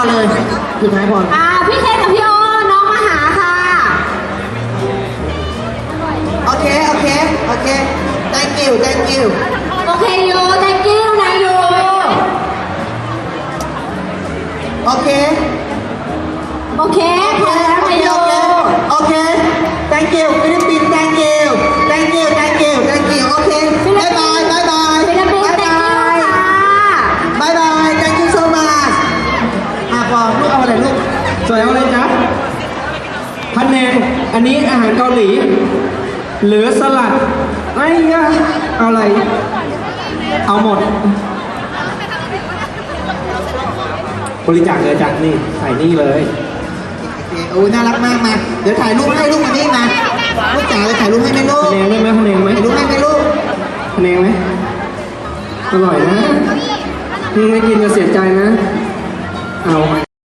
อเลยสุดท้ายพออ่าพี่เคนกับพี่โอน้องมาหาค่ะ โอเค โอเค โอเค thank you thank you โอเคโย thank you นะโยโอเค โอเคพอแล้วโอนะเคโยโอเคโอเค thank you อะพอลูกเอาอะไรลูกสวยเอาเลยจ๊ะพันแนงอันนี้อาหารเกาหลี หรือสลัดไอ้ยะเอาอะไร เอาหมด บริจาคเลยจ้ะนี่ใส่นี่เลยโอเคโอ้ยน่ารักมากมา เดี๋ยวถ่ายรูปให้ลูกมานี่มาลูกจ๋าเลยถ่ายรูปให้ไหมลูพักนแนงได้ไหมพันแนงไหมถ่ายรูปให้ไหมลูกพันแนงไหมอร่อยนะไม่กินจะเสียใจนะเอา